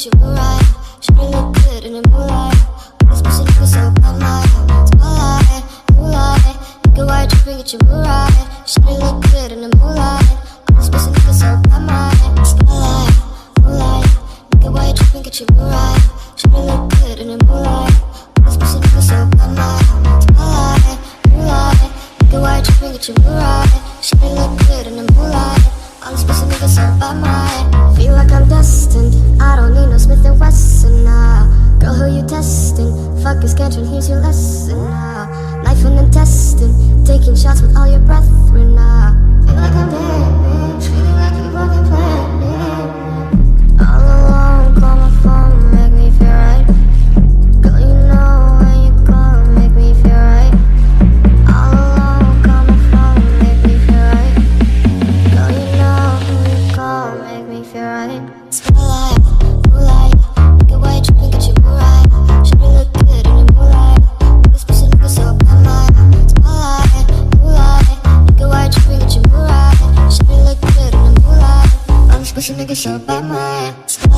get you right. Should good in the moonlight. Moonlight. Look moonlight. So moonlight. Nigga, why you tripping? Get you right. Should look good in the moonlight. Nigga so moonlight. Nigga, why you tripping? Get you right. Should look good in the moonlight. All this pussy nigga so feel like Catching, here's your lesson uh, now. Knife and intestine, taking shots with all your brethren now. Get you right. Should look good in